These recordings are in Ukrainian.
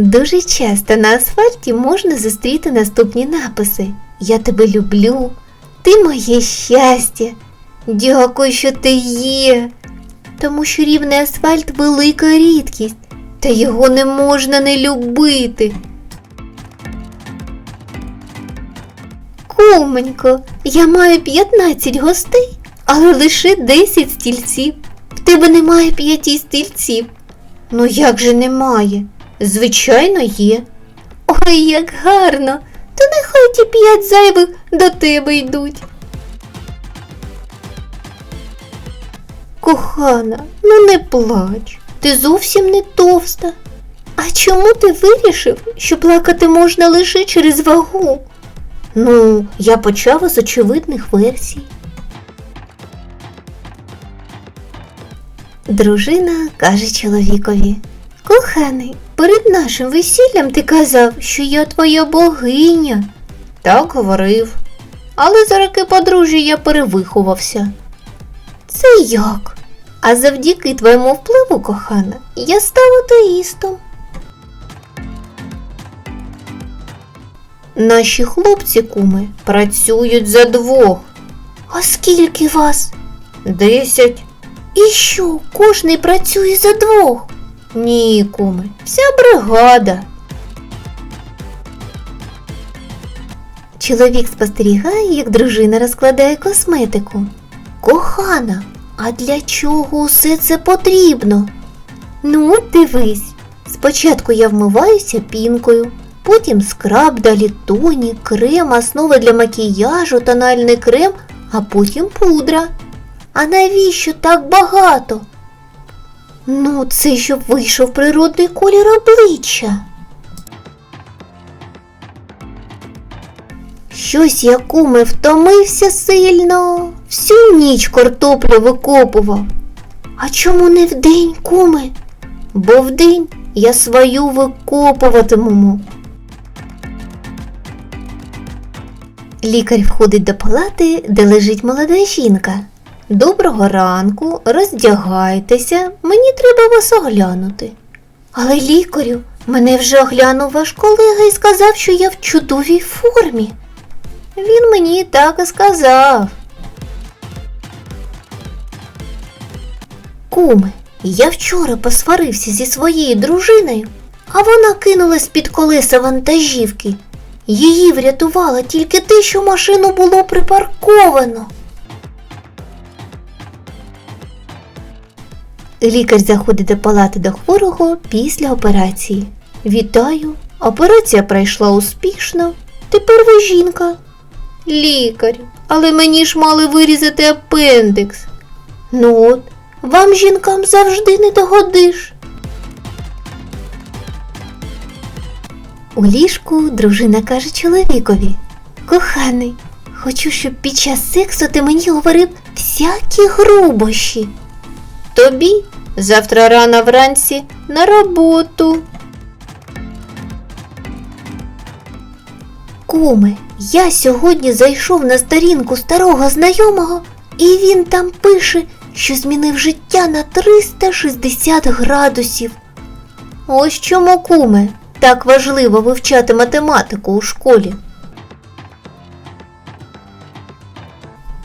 Дуже часто на асфальті можна зустріти наступні написи: Я тебе люблю, ти моє щастя. Дякую, що ти є. Тому що рівний асфальт велика рідкість, та його не можна не любити. Куменько, я маю 15 гостей, але лише 10 стільців. В тебе немає п'яти стільців. Ну як же немає? Звичайно, є. Ой, як гарно. То нехай ті п'ять зайвих до тебе йдуть. Кохана, ну не плач. Ти зовсім не товста. А чому ти вирішив, що плакати можна лише через вагу? Ну, я почав із очевидних версій. Дружина каже чоловікові. Коханий, перед нашим весіллям ти казав, що я твоя богиня. Так говорив. Але за роки подружжя я перевиховався. Це як? А завдяки твоєму впливу, кохана, я став атеїстом. Наші хлопці, куми, працюють за двох. А скільки вас? Десять. І що, кожний працює за двох? Ні, куми, вся бригада. Чоловік спостерігає, як дружина розкладає косметику. Кохана, а для чого усе це потрібно? Ну, дивись. Спочатку я вмиваюся пінкою, потім скраб, далі тоні, крем, основа для макіяжу, тональний крем, а потім пудра. А навіщо так багато? Ну, це щоб вийшов природний колір обличчя. Щось я куми втомився сильно, всю ніч картоплю викопував. А чому не вдень, куми? Бо вдень я свою викопуватиму. Лікар входить до палати, де лежить молода жінка. Доброго ранку, роздягайтеся, мені треба вас оглянути. Але лікарю, мене вже оглянув ваш колега і сказав, що я в чудовій формі. Він мені так і сказав. Куми, я вчора посварився зі своєю дружиною, а вона кинулась під колеса вантажівки. Її врятувало тільки те, що машину було припарковано. Лікар заходить до палати до хворого після операції. Вітаю, операція пройшла успішно. Тепер ви жінка. Лікарю, але мені ж мали вирізати апендикс. Ну от, вам жінкам завжди не догодиш. У ліжку дружина каже чоловікові Коханий, хочу, щоб під час сексу ти мені говорив всякі грубощі. Тобі завтра рано вранці на роботу. Куме, я сьогодні зайшов на сторінку старого знайомого, і він там пише, що змінив життя на 360 градусів. Ось чому, куме, так важливо вивчати математику у школі.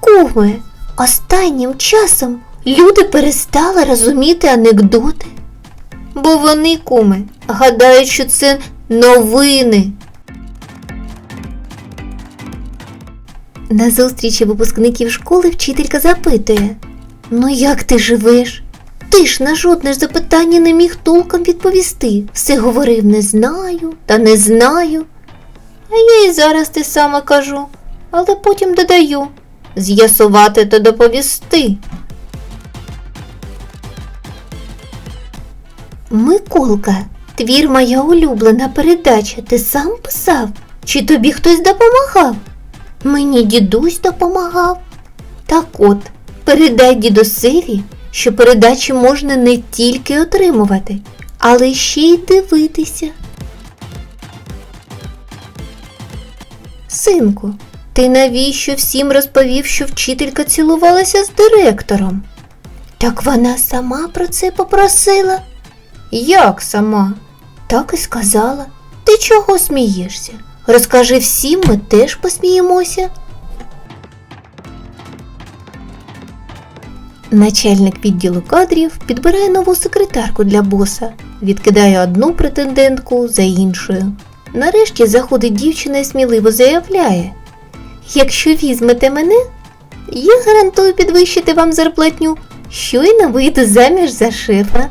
Куме, останнім часом люди перестали розуміти анекдоти. Бо вони, куме, гадають, що це новини. На зустрічі випускників школи вчителька запитує Ну як ти живеш? Ти ж на жодне ж запитання не міг толком відповісти. Все говорив не знаю та не знаю. А я і зараз те саме кажу, але потім додаю з'ясувати та доповісти. Миколка, твір моя улюблена передача. Ти сам писав? Чи тобі хтось допомагав? Мені дідусь допомагав. Так от, передай дідусеві, що передачі можна не тільки отримувати, але ще й дивитися. Синку, ти навіщо всім розповів, що вчителька цілувалася з директором? Так вона сама про це попросила. Як сама? Так і сказала. Ти чого смієшся? Розкажи всім, ми теж посміємося. Начальник відділу кадрів підбирає нову секретарку для боса, відкидає одну претендентку за іншою. Нарешті заходить дівчина і сміливо заявляє: Якщо візьмете мене, я гарантую підвищити вам зарплатню, щойно вийду заміж за шефа.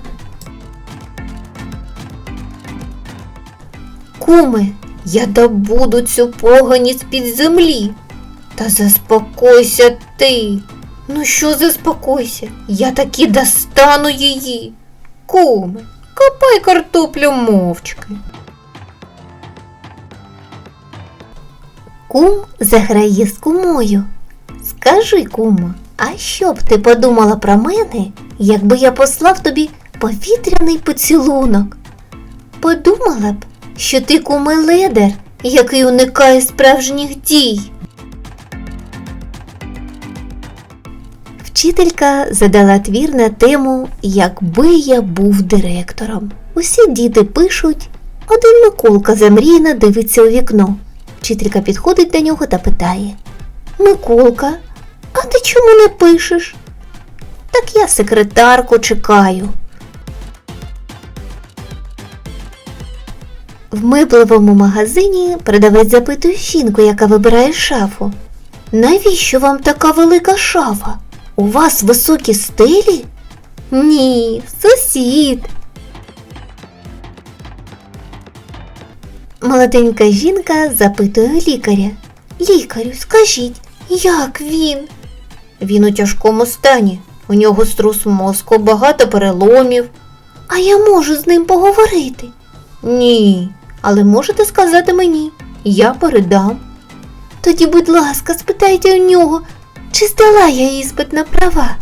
Куме, я добуду цю погані з-під землі. Та заспокойся ти. Ну що заспокойся? Я таки достану її. Куме, копай картоплю мовчки. Кум заграє з кумою. Скажи, кумо, а що б ти подумала про мене, якби я послав тобі повітряний поцілунок? Подумала б, що ти куме ледер, який уникає справжніх дій. Вчителька задала твір на тему Якби я був директором. Усі діти пишуть, один Миколка замріяно дивиться у вікно. Вчителька підходить до нього та питає Миколка, а ти чому не пишеш? Так я секретарку чекаю. В меблевому магазині продавець запитує жінку, яка вибирає шафу. Навіщо вам така велика шафа? У вас високі стелі? Ні, сусід. Молоденька жінка запитує лікаря. Лікарю, скажіть, як він? Він у тяжкому стані. У нього струс мозку, багато переломів. А я можу з ним поговорити? Ні, але можете сказати мені, я передам. Тоді, будь ласка, спитайте у нього, чи здала я іспит на права.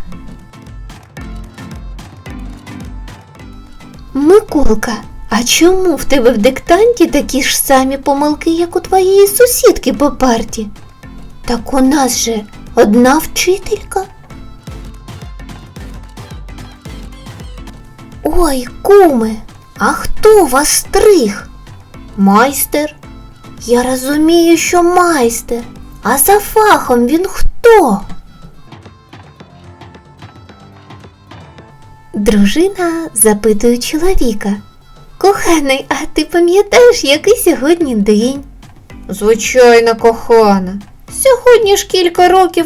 Миколка, а чому в тебе в диктанті такі ж самі помилки, як у твоєї сусідки по парті? Так у нас же одна вчителька. Ой, куме, а хто вас стриг? Майстер. Я розумію, що майстер. А за фахом він хто? Дружина запитує чоловіка. Коханий, а ти пам'ятаєш, який сьогодні день? Звичайно, кохана. Сьогодні ж кілька років,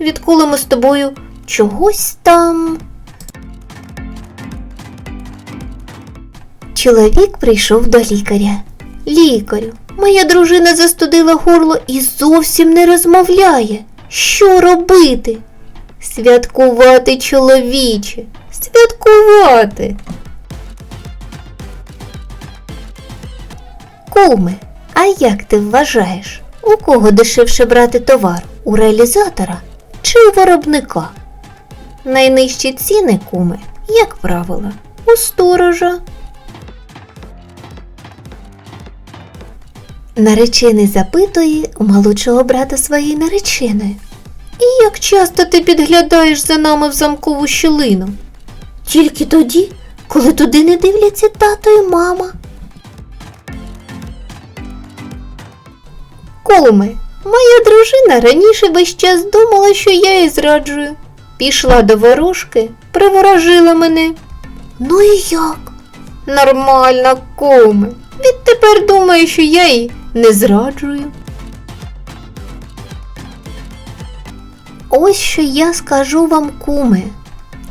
відколи ми з тобою чогось там. Чоловік прийшов до лікаря. Лікарю, моя дружина застудила горло і зовсім не розмовляє. Що робити? Святкувати, чоловіче, святкувати. Куме, а як ти вважаєш, у кого дешевше брати товар? У реалізатора чи у виробника? Найнижчі ціни, куме, як правило, у сторожа. Наречений запитує у молодшого брата своєї нареченої. І як часто ти підглядаєш за нами в замкову щілину? Тільки тоді, коли туди не дивляться тато і мама. Куми, моя дружина раніше весь час думала, що я її зраджую. Пішла до ворожки, приворожила мене. Ну і як? Нормально, куми. Відтепер думає, що я її не зраджую. Ось що я скажу вам, куми.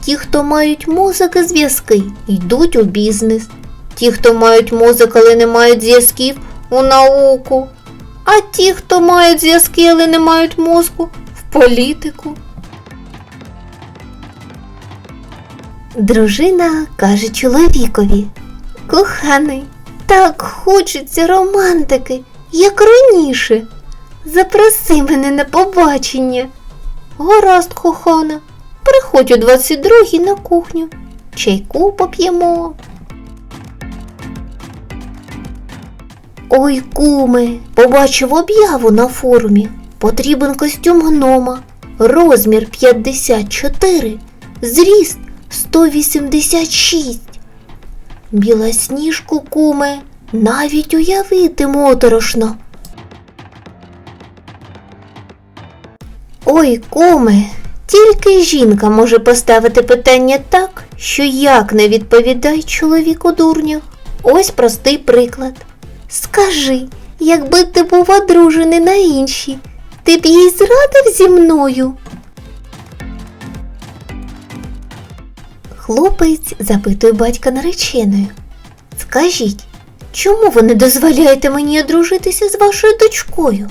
Ті, хто мають мозок і зв'язки, йдуть у бізнес. Ті, хто мають мозок, але не мають зв'язків у науку. А ті, хто мають зв'язки, але не мають мозку, в політику. Дружина каже чоловікові. Коханий, так хочеться романтики, як раніше. Запроси мене на побачення. Гаразд, кохана, приходь о 22-й на кухню. Чайку поп'ємо. Ой, куме, побачив об'яву на форумі. Потрібен костюм гнома. Розмір 54, зріст 186. Білосніжку, куме, навіть уявити моторошно. Ой, куме, тільки жінка може поставити питання так, що як не відповідай чоловіку дурню. Ось простий приклад. Скажи, якби ти був одружений на іншій, ти б їй зрадив зі мною? Хлопець запитує батька нареченою. Скажіть, чому ви не дозволяєте мені одружитися з вашою дочкою?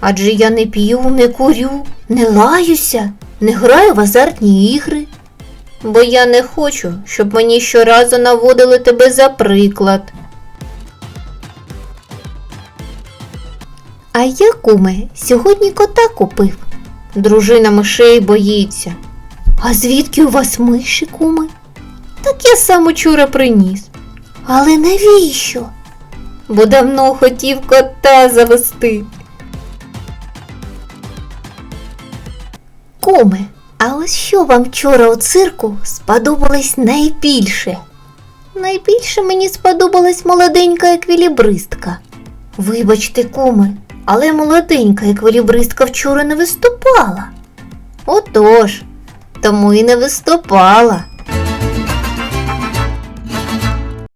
Адже я не п'ю, не курю, не лаюся, не граю в азартні ігри. Бо я не хочу, щоб мені щоразу наводили тебе за приклад. А я, куме, сьогодні кота купив. Дружина мишей боїться. А звідки у вас миші, куми? Так я сам учора приніс. Але навіщо? Бо давно хотів кота завести. Куме, а ось що вам вчора у цирку сподобалось найбільше? Найбільше мені сподобалась молоденька еквілібристка. Вибачте, куме, але молоденька еквілібристка вчора не виступала. Отож, тому і не виступала.